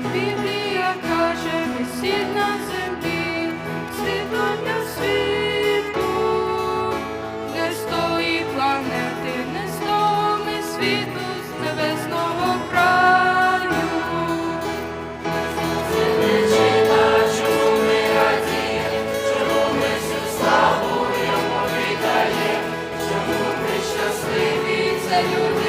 Біблія каже, ми сіль на землі, світло для світу, де з планети, не з світу, з небесного краю. Ми чита, чому ми раді, ми всю славу йому віддає, чому ми щасливі за люди.